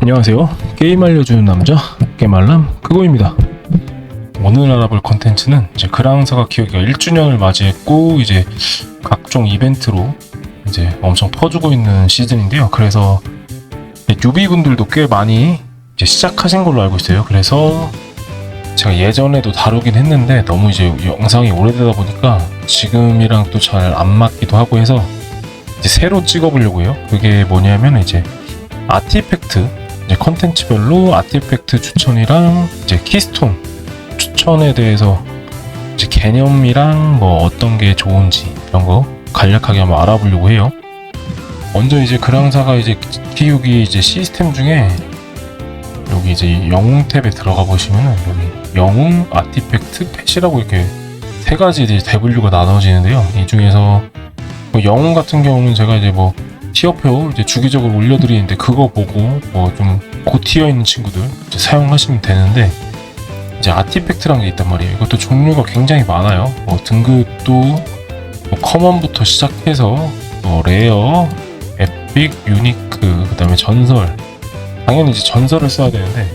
안녕하세요. 게임 알려주는 남자 게임알람 그거입니다. 오늘 알아볼 컨텐츠는 이제 그랑사가 기억이가 1주년을 맞이했고 이제 각종 이벤트로 이제 엄청 퍼주고 있는 시즌인데요. 그래서 유비 분들도 꽤 많이 이제 시작하신 걸로 알고 있어요. 그래서 제가 예전에도 다루긴 했는데 너무 이제 영상이 오래되다 보니까 지금이랑 또 잘 안 맞기도 하고 해서 이제 새로 찍어보려고요. 그게 뭐냐면 이제 아티팩트 컨텐츠별로 아티팩트 추천이랑 이제 키스톤 추천에 대해서 이제 개념이랑 뭐 어떤 게 좋은지 이런 거 간략하게 한번 알아보려고 해요. 먼저 이제 그랑사가 이제 키우기 이제 시스템 중에 여기 이제 영웅 탭에 들어가 보시면은 여기 영웅 아티팩트 펫이라고 이렇게 세 가지 이제 대분류가 나눠지는데요. 이 중에서 뭐 영웅 같은 경우는 제가 이제 뭐 티어표 이제 주기적으로 올려드리는데 그거 보고 뭐 좀 고티어 있는 친구들 사용하시면 되는데 이제 아티팩트란 게 있단 말이에요. 이것도 종류가 굉장히 많아요. 뭐 등급도 뭐 커먼부터 시작해서 뭐 레어, 에픽, 유니크, 그다음에 전설. 당연히 이제 전설을 써야 되는데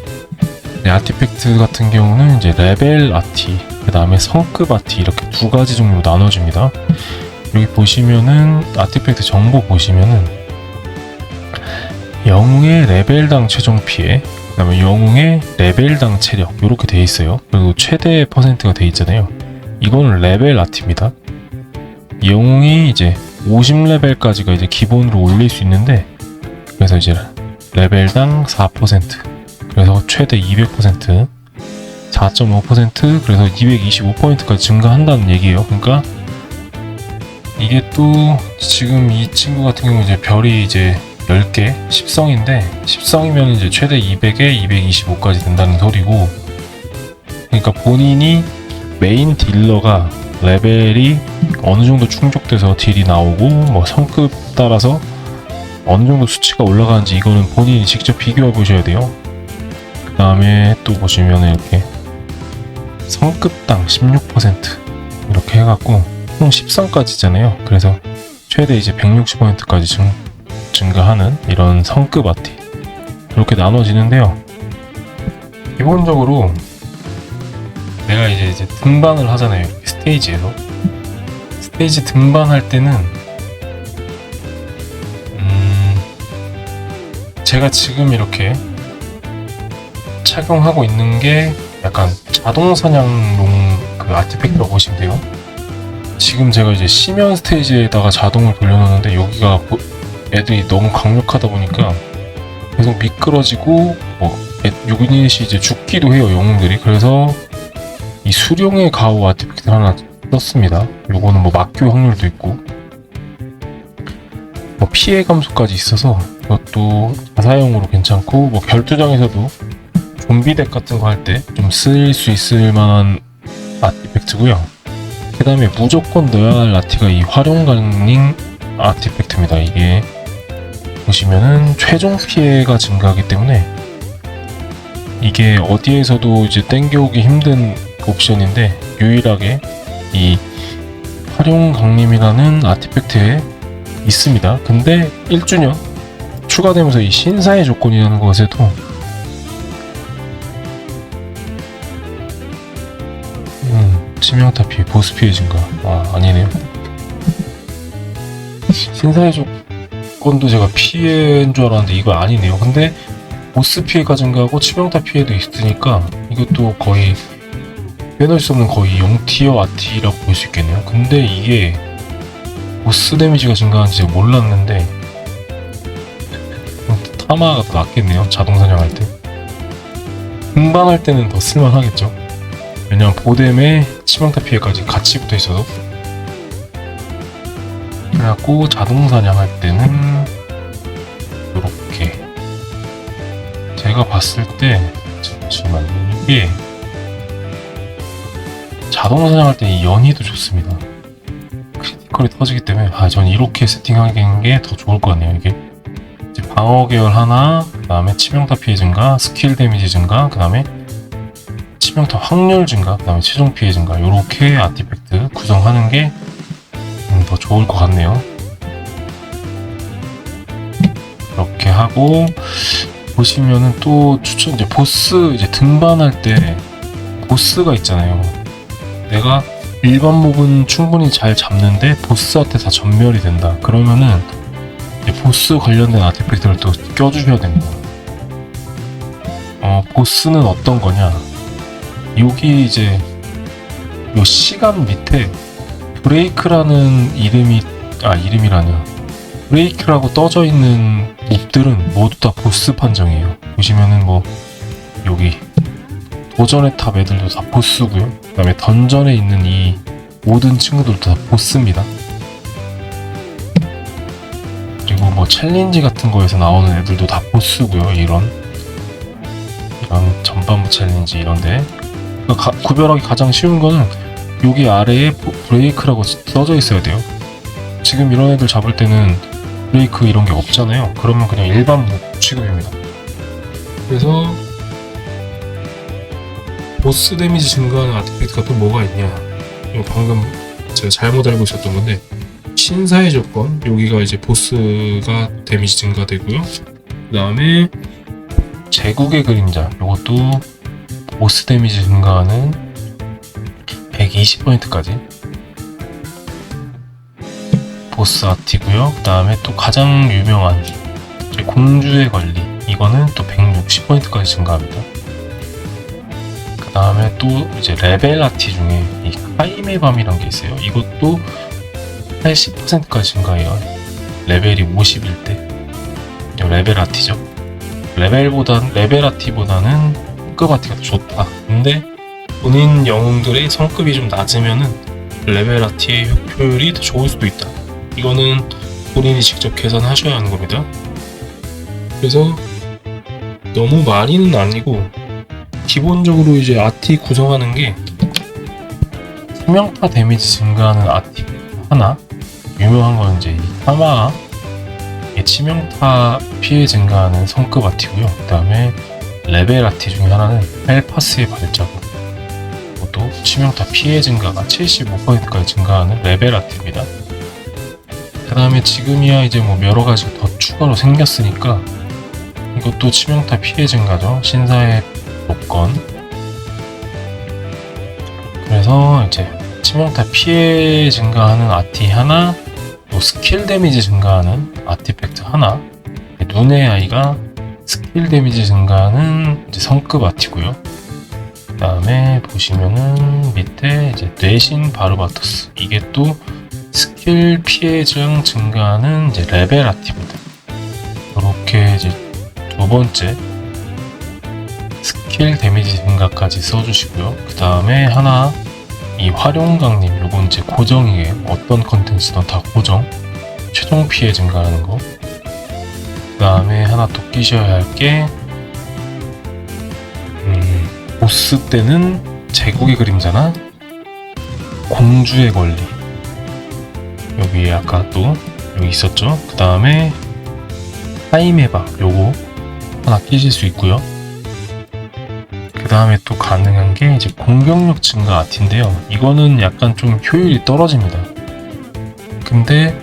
네, 아티팩트 같은 경우는 이제 레벨 아티, 그다음에 성급 아티 이렇게 두 가지 종류로 나눠집니다. 여기 보시면은 아티팩트 정보 보시면은 영웅의 레벨당 최종 피해 그 다음에 영웅의 레벨당 체력 이렇게 돼 있어요. 그리고 최대 퍼센트가 돼 있잖아요. 이거는 레벨 아티입니다. 영웅이 이제 50레벨까지가 이제 기본으로 올릴 수 있는데 그래서 이제 레벨당 4% 그래서 최대 200% 4.5% 그래서 225포인트까지 증가한다는 얘기예요. 그러니까 이게 또 지금 이 친구 같은 경우 이제 별이 이제 10개 10성인데 10성이면 이제 최대 200에 225까지 된다는 소리고 그러니까 본인이 메인 딜러가 레벨이 어느 정도 충족돼서 딜이 나오고 뭐 성급 따라서 어느 정도 수치가 올라가는지 이거는 본인이 직접 비교해 보셔야 돼요. 그 다음에 또 보시면 이렇게 성급당 16% 이렇게 해갖고 총 10성까지잖아요. 그래서 최대 이제 160포인트까지 증, 증가하는 이런 성급 아티 이렇게 나눠지는데요. 기본적으로 내가 이제 이제 등반을 하잖아요. 스테이지에서 스테이지 등반할 때는 음 제가 지금 이렇게 착용하고 있는 게 약간 자동 사냥용 그 아티팩트라고 보시면 돼요. 지금 제가 이제 시면 스테이지에다가 자동을 돌려놓는데 여기가 보- 애들이 너무 강력하다 보니까 계속 미끄러지고 뭐 애- 유닛이 이제 죽기도 해요 영웅들이. 그래서 이 수룡의 가오 아티팩트 하나 썼습니다. 요거는 뭐 막교 확률도 있고. 뭐 피해 감소까지 있어서 이것도 자사용으로 괜찮고 뭐 결투장에서도 좀비 덱 같은 거 할 때좀쓸수 있을 만한 아티팩트고요 그 다음에 무조건 넣어야 할 아티가 이 활용 가능 아티팩트입니다 이게 보시면은 최종 피해가 증가하기 때문에 이게 어디에서도 이제 땡겨오기 힘든 옵션인데 유일하게 이 활용 강림이라는 아티팩트에 있습니다. 근데 1주년 추가되면서 이 신사의 조건이라는 것에도 음, 치명타 보스 피해 증가. 아, 아니네요. 신사의 조건도 제가 피해인 줄 알았는데 이거 아니네요. 근데 보스 피해가 증가하고 치명타 피해도 있으니까 이것도 거의 빼놓을 수 없는 거의 0티어 아티라고 볼 수 있겠네요. 근데 이게 보스 데미지가 증가하는지 제가 몰랐는데 타마가 더 낫겠네요. 자동 사냥할 때. 등반할 때는 더 쓸만하겠죠. 왜냐면 보뎀에 치명타 피해까지 같이 붙어 있어서 그래갖고 자동 사냥할 때는 이렇게 제가 봤을 때 잠시만 이게 자동 사냥할 때 이 연이도 좋습니다. 크리티컬이 터지기 때문에 아 전 이렇게 세팅하는 게 더 좋을 것 같네요. 이게 방어 계열 하나, 그 다음에 치명타 피해 증가, 스킬 데미지 증가, 그 다음에 치명타 확률 증가, 그 다음에 최종 피해 증가 이렇게 아티팩트 구성하는 게 음, 더 좋을 것 같네요. 이렇게 하고 보시면은 또 추천 이제 보스 이제 등반할 때 보스가 있잖아요. 내가 일반 몹은 충분히 잘 잡는데 보스한테 다 전멸이 된다. 그러면은 보스 관련된 아티팩트를 또 껴주셔야 됩니다. 어 보스는 어떤 거냐? 여기 이제 요 시간 밑에 브레이크라는 이름이 아 이름이라뇨. 브레이크라고 떠져 있는 몹들은 모두 다 보스 판정이에요. 보시면은 뭐 여기 도전의 탑 애들도 다 보스고요. 그 다음에 던전에 있는 이 모든 친구들도 다 보스입니다. 그리고 뭐 챌린지 같은 거에서 나오는 애들도 다 보스고요 이런. 이런 전반부 챌린지 이런데 그 가- 구별하기 가장 쉬운 거는 여기 아래에 보- 브레이크라고 써져 있어야 돼요. 지금 이런 애들 잡을 때는 브레이크 이런 게 없잖아요. 그러면 그냥 일반 무 취급입니다. 그래서 보스 데미지 증가하는 아티팩트가 또 뭐가 있냐? 방금 제가 잘못 알고 있었던 건데 신사의 조건 여기가 이제 보스가 데미지 증가되고요. 그 다음에 제국의 그림자 이것도 보스 데미지 증가하는 120포인트까지. 보스 아티고요. 그 다음에 또 가장 유명한 공주의 권리. 이거는 또 160포인트까지 증가합니다. 그 다음에 또 이제 레벨 아티 중에 이 카이메 밤이란 게 있어요. 이것도 80%까지 증가해요. 레벨이 50일 때 레벨 아티죠. 레벨보단 레벨 아티보다는 성급 아티가 더 좋다 근데 본인 영웅들의 성급이 좀 낮으면은 레벨 아티의 효율이 더 좋을 수도 있다. 이거는 본인이 직접 계산하셔야 하는 겁니다. 그래서 너무 많이는 아니고 기본적으로 이제 아티 구성하는 게 치명타 데미지 증가하는 아티 하나 유명한 건 이제 이 하마 이게 치명타 피해 증가하는 성급 아티고요. 그 다음에 레벨 아티 중에 하나는 헬파스의 발자국 또 치명타 피해 증가가 75%까지 증가하는 레벨 아트입니다. 그 다음에 지금이야 이제 뭐 여러 가지가 더 추가로 생겼으니까 이것도 치명타 피해 증가죠. 신사의 조건. 그래서 이제 치명타 피해 증가하는 아티 하나, 또 스킬 데미지 증가하는 아티팩트 하나, 눈의 아이가 스킬 데미지 증가하는 이제 성급 아티고요. 그 다음에 보시면은 밑에 이제 뇌신 바르바토스. 이게 또 스킬 피해 증 증가하는 이제 레벨 아티브들 이렇게 이제 두 번째 스킬 데미지 증가까지 써주시고요. 그 다음에 하나 이 활용강림 요건 이제 고정이에요. 어떤 컨텐츠든 다 고정. 최종 피해 증가하는 거그 다음에 하나 또 끼셔야 할게 음, 보스 때는 제국의 그림자나 공주의 권리. 여기 아까 또 여기 있었죠? 그 다음에 하이메바 요거 하나 끼실 수 있고요. 그 다음에 또 가능한 게 이제 공격력 증가 아티인데요. 이거는 약간 좀 효율이 떨어집니다. 근데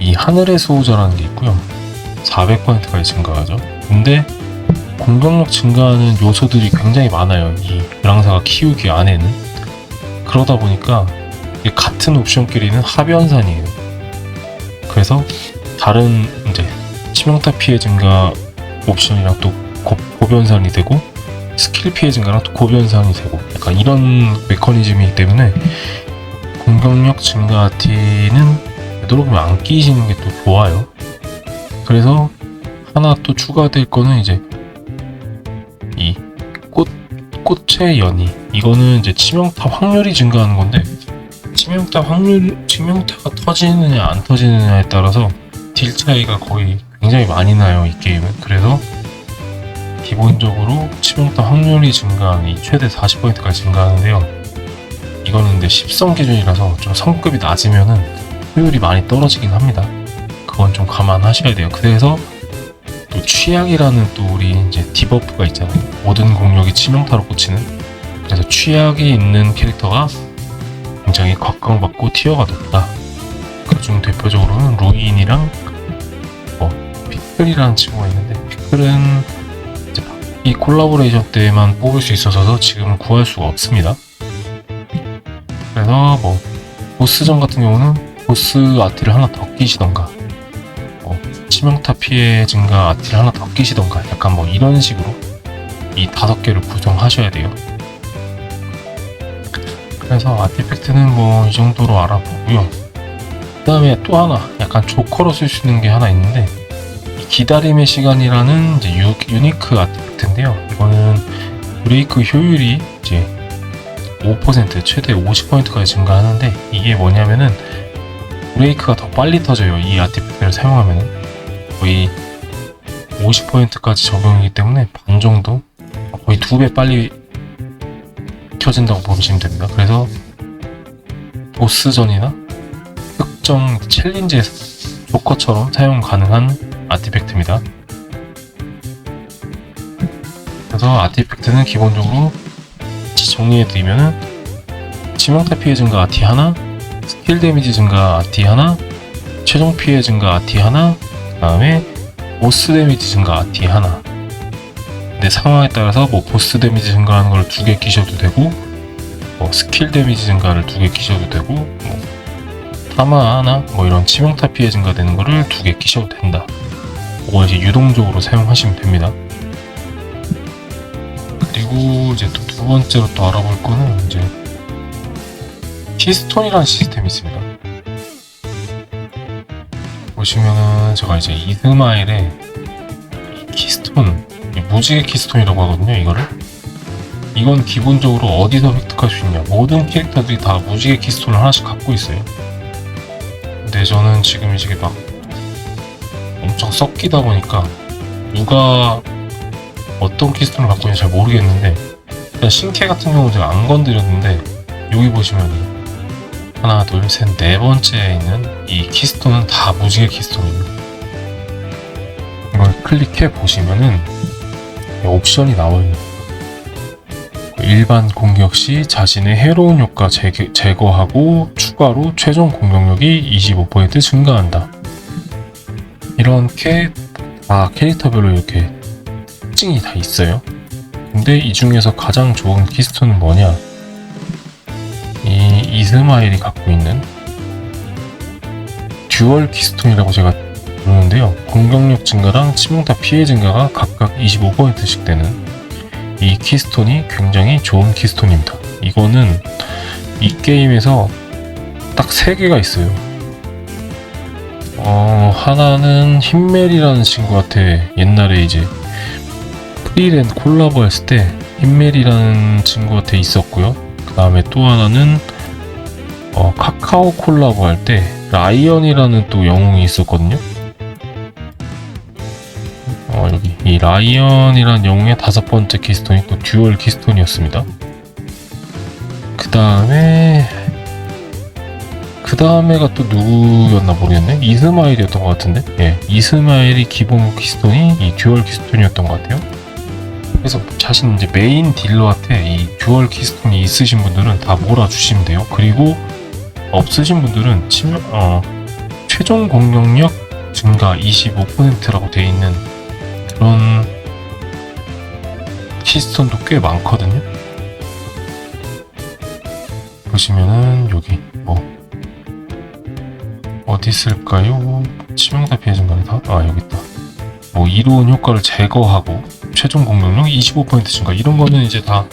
이 하늘의 수호자라는 게 있고요 400%까지 증가하죠 근데 공격력 증가하는 요소들이 굉장히 많아요. 이 랑사가 키우기 안에는 그러다 보니까 이 같은 옵션끼리는 합연산이에요. 그래서 다른 이제 치명타 피해 증가 옵션이랑 또 고, 고변산이 되고 스킬 피해 증가랑 또 고변산이 되고 약간 이런 메커니즘이기 때문에 공격력 증가 T는 되도록이면 안 끼시는 게 또 좋아요. 그래서 하나 또 추가될 거는 이제 이 꽃, 꽃의 연이. 이거는 이제 치명타 확률이 증가하는 건데 치명타 확률 치명타가 터지느냐 안 터지느냐에 따라서 딜 차이가 거의 굉장히 많이 나요 이 게임은. 그래서 기본적으로 치명타 확률이 증가하는 이 최대 40%까지 증가하는데요. 이거는 근데 10성 기준이라서 좀 성급이 낮으면은 효율이 많이 떨어지긴 합니다 그건 좀 감안하셔야 돼요 그래서 또 취약이라는 또 우리 이제 디버프가 있잖아요. 모든 공격이 치명타로 꽂히는. 그래서 취약이 있는 캐릭터가 굉장히 각광받고 티어가 높다. 그중 대표적으로는 루인이랑 뭐 피클이라는 친구가 있는데 이제 이 콜라보레이션 때만 뽑을 수 있어서 지금은 구할 수가 없습니다. 그래서 뭐 보스전 같은 경우는 보스 아티를 하나 더 끼시던가 뭐 치명타 피해 증가 아티를 하나 더 끼시던가 약간 뭐 이런 식으로 이 다섯 개를 구성하셔야 돼요. 그래서 아티팩트는 뭐 이 정도로 알아보고요. 그 다음에 또 하나 약간 조커로 쓸 수 있는 게 하나 있는데 이 기다림의 시간이라는 이제 유, 유니크 아티팩트인데요. 이거는 브레이크 효율이 이제 5% 최대 50%까지 증가하는데 이게 뭐냐면은 브레이크가 더 빨리 터져요. 이 아티팩트를 사용하면은 거의 50%까지 적용이기 때문에 반 정도 거의 두 배 빨리 켜진다고 보시면 됩니다. 그래서 보스전이나 특정 챌린지에서 조커처럼 사용 가능한 아티팩트입니다. 그래서 아티팩트는 기본적으로 정리해드리면은 치명타 피해 증가 아티 하나, 스킬 데미지 증가 아티 하나, 최종 피해 증가 아티 하나, 그 다음에 보스 데미지 증가 아티 하나. 내 상황에 따라서 뭐 보스 데미지 증가하는 걸 두 개 끼셔도 되고, 뭐 스킬 데미지 증가를 두 개 끼셔도 되고, 뭐 타마 하나, 뭐 이런 치명타 피해 증가되는 거를 두 개 끼셔도 된다. 그걸 이제 유동적으로 사용하시면 됩니다. 그리고 이제 또 두 번째로 또 알아볼 거는 이제 키스톤이라는 시스템이 있습니다. 보시면은 제가 이제 이스마일의 이 키스톤, 이 무지개 키스톤이라고 하거든요. 이거를 이건 기본적으로 어디서 획득할 수 있냐? 모든 캐릭터들이 다 무지개 키스톤을 하나씩 갖고 있어요. 근데 저는 지금 이게 막 엄청 섞이다 보니까 누가 어떤 키스톤을 갖고 있는지 잘 모르겠는데 일단 신캐 같은 경우는 제가 안 건드렸는데 여기 보시면은 하나 둘 셋 네 번째에 있는 이 키스톤은 다 무지개 키스톤입니다 이걸 클릭해 보시면은 옵션이 나와요 일반 공격 시 자신의 해로운 효과 제거, 제거하고 추가로 최종 공격력이 25% 증가한다 이렇게 다 캐릭터별로 이렇게 특징이 다 있어요. 근데 이 중에서 가장 좋은 키스톤은 뭐냐? 이 이스마일이 갖고 있는 듀얼 키스톤이라고 제가 부르는데요. 공격력 증가랑 치명타 피해 증가가 각각 25%씩 되는 이 키스톤이 굉장히 좋은 키스톤입니다. 이거는 이 게임에서 딱 3개가 있어요. 어, 하나는 힘멜이라는 친구한테 옛날에 이제 프리랜 콜라보 했을 때 힘멜이라는 친구한테 있었고요. 그 다음에 또 하나는 어, 카카오 콜라보 할 때 라이언이라는 또 영웅이 있었거든요. 어, 여기 이 라이언이라는 영웅의 다섯 번째 키스톤이 또 듀얼 키스톤이었습니다. 그 다음에 그 다음에가 또 누구였나 모르겠네. 이스마일이었던 것 같은데. 예, 이스마일이 기본 키스톤이 이 듀얼 키스톤이었던 것 같아요. 그래서 자신 이제 메인 딜러한테 이 듀얼 키스톤이 있으신 분들은 다 몰아주시면 돼요. 그리고 없으신 분들은 치명, 어, 최종 공격력 증가 25%라고 되어 있는 그런 키스톤도 꽤 많거든요. 보시면은 여기 뭐 어디 있을까요? 치명타 피해 증가다. 아 여기 있다. 뭐 이로운 효과를 제거하고 최종 공격력 25% 증가 이런 거는 이제 다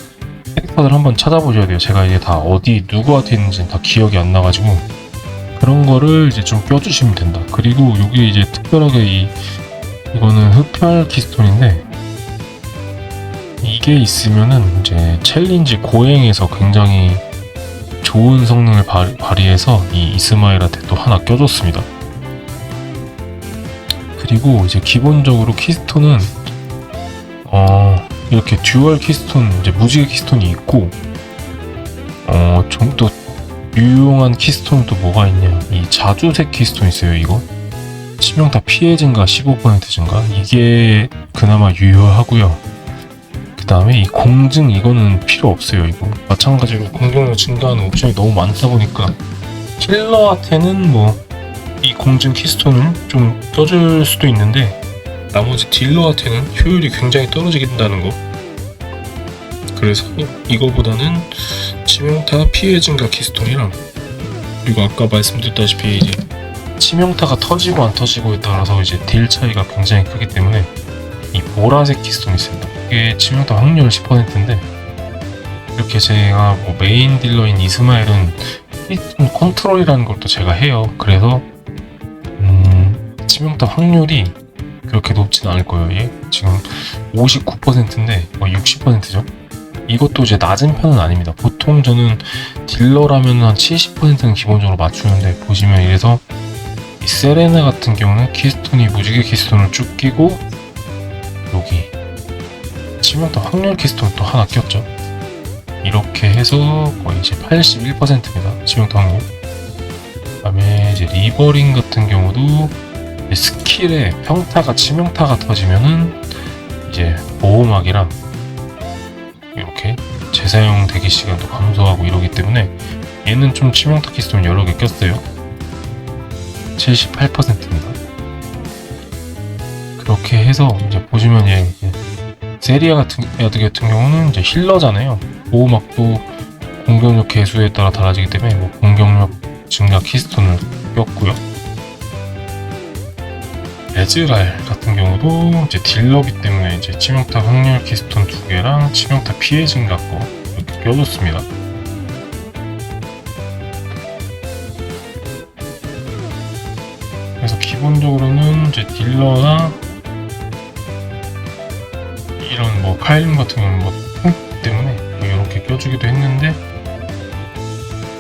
캐릭터들 한번 찾아보셔야 돼요. 제가 이게 다 어디 누구한테 있는지 다 기억이 안 나가지고 그런 거를 이제 좀 껴주시면 된다. 그리고 여기 이제 특별하게 이 이거는 흡혈 키스톤인데 이게 있으면은 이제 챌린지 고행에서 굉장히 좋은 성능을 발, 발휘해서 이 이스마일한테 또 하나 껴줬습니다. 그리고 이제 기본적으로 키스톤은 어 이렇게 듀얼 키스톤 이제 무지개 키스톤이 있고 어 좀 또 유용한 키스톤은 또 뭐가 있냐. 이 자주색 키스톤 있어요 이거. 치명타 피해 증가 15% 증가? 이게 그나마 유효하고요. 그 다음에 이 공증 이거는 필요 없어요 이거. 마찬가지로 공격력 증가하는 옵션이 너무 많다 보니까. 킬러한테는 뭐 이 공증 키스톤을 좀 껴줄 수도 있는데 나머지 딜러한테는 효율이 굉장히 떨어지긴다는 거. 그래서 이거보다는 치명타 피해 증가 키스톤이랑 그리고 아까 말씀드렸다시피 이제 치명타가 터지고 안 터지고에 따라서 이제 딜 차이가 굉장히 크기 때문에 이 보라색 키스톤이 있습니다. 이게 치명타 확률 10%인데 이렇게 제가 뭐 메인 딜러인 이스마일은 컨트롤이라는 걸또 제가 해요. 그래서 음, 치명타 확률이 그렇게 높진 않을 거예요. 얘 지금 59%인데 뭐 60%죠. 이것도 이제 낮은 편은 아닙니다. 보통 저는 딜러라면 한 70%는 기본적으로 맞추는데 보시면 이래서 이 세레나 같은 경우는 키스톤이 무지개 키스톤을 쭉 끼고 여기 치명타 확률 키스톤 또 하나 꼈죠. 이렇게 해서 거의 이제 81%입니다. 치명타 확률. 그다음에 이제 리버링 같은 경우도 스킬에 평타가 치명타가 터지면은 이제 보호막이랑 이렇게 재사용 대기 시간도 감소하고 이러기 때문에 얘는 좀 치명타 키스톤 여러 개 꼈어요. 78%입니다. 그렇게 해서 이제 보시면 얘 세리아 같은 애들 같은 경우는 이제 힐러잖아요. 보호막도 공격력 개수에 따라 달라지기 때문에 뭐 공격력 증가 키스톤을 꼈고요. 에즈랄 같은 경우도 이제 딜러기 때문에 이제 치명타 확률 키스톤 두 개랑 치명타 피해 증가 거 이렇게 껴줬습니다. 그래서 기본적으로는 이제 딜러나 이런 뭐 카일름 같은 경우는 뭐 때문에 뭐 이렇게 껴주기도 했는데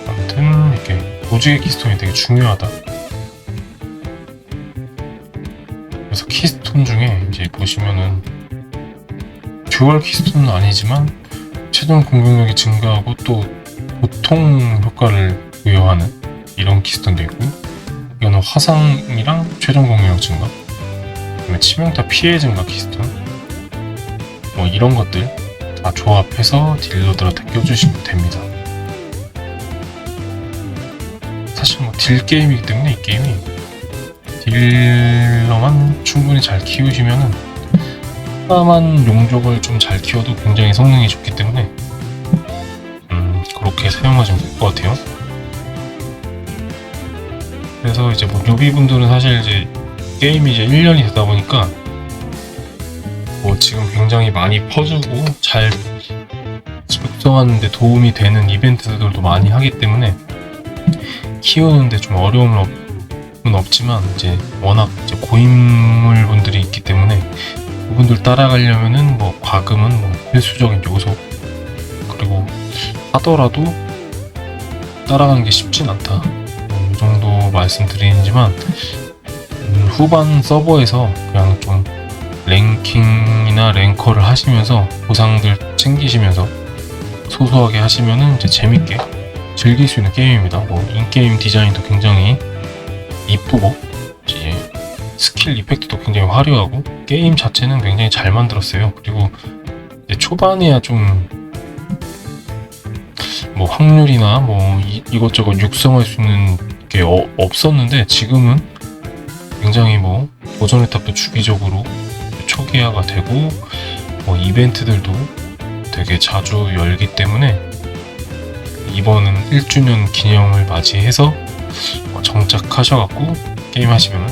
아무튼 이렇게 무지개 키스톤이 되게 중요하다. 키스톤 중에 이제 보시면은 듀얼 키스톤은 아니지만 최종 공격력이 증가하고 또 보통 효과를 부여하는 이런 키스톤도 있고 이거는 화상이랑 최종 공격력 증가 그다음에 치명타 피해 증가 키스톤 뭐 이런 것들 다 조합해서 딜러들한테 껴주시면 됩니다. 사실 뭐 딜 게임이기 때문에 이 게임이 딜러만 충분히 잘 키우시면은 하나만 용족을 좀 잘 키워도 굉장히 성능이 좋기 때문에 음 그렇게 사용하시면 될 것 같아요. 그래서 이제 뭐 뉴비분들은 사실 이제 게임이 이제 1년이 되다 보니까 뭐 지금 굉장히 많이 퍼주고 잘 육성하는데 도움이 되는 이벤트들도 많이 하기 때문에 키우는데 좀 어려움은 없지만 이제 워낙 이제 고인물 분들이 있기 때문에 그분들 따라가려면은 뭐 과금은 뭐 필수적인 요소 그리고 하더라도 따라가는 게 쉽진 않다 뭐이 정도 말씀드리지만 음, 후반 서버에서 그냥 좀 랭킹이나 랭커를 하시면서 보상들 챙기시면서 소소하게 하시면은 이제 재밌게 즐길 수 있는 게임입니다. 뭐 인게임 디자인도 굉장히 이쁘고 스킬 이펙트도 굉장히 화려하고 게임 자체는 굉장히 잘 만들었어요. 그리고 초반에야 좀 뭐 확률이나 뭐 이, 이것저것 육성할 수 있는 게 어- 없었는데 지금은 굉장히 뭐 도전 혜탑도 주기적으로 초기화가 되고 뭐 이벤트들도 되게 자주 열기 때문에 이번은 1주년 기념을 맞이해서 어, 정착하셔갖고 게임 하시면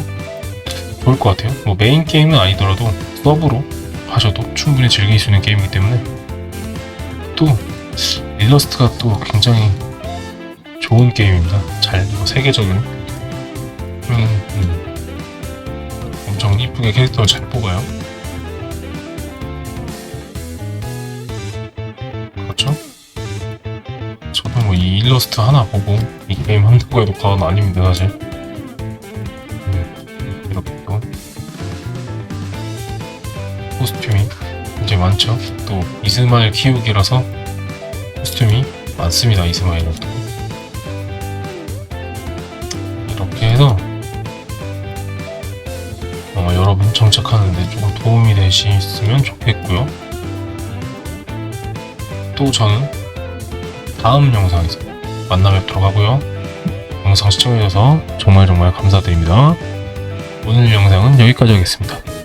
좋을 것 같아요. 뭐 메인 게임은 아니더라도 서브로 하셔도 충분히 즐길 수 있는 게임이기 때문에 또 일러스트가 또 굉장히 좋은 게임입니다. 잘 이거 세계적인 음, 음. 엄청 이쁘게 캐릭터를 잘 뽑아요. 일러스트 하나 보고 이 게임 한다고 해도 과언 아닙니다 사실. 음, 이렇게 또. 코스튬이 굉장히 많죠? 또 이스마일 키우기라서 코스튬이 많습니다 이스마일은 또 이렇게 해서 어, 여러분 정착하는데 조금 도움이 되셨으면 좋겠고요. 또 저는 다음 영상에서 만나 뵙도록 하고요. 영상 시청해주셔서 정말 정말 감사드립니다. 오늘 영상은 여기까지 하겠습니다.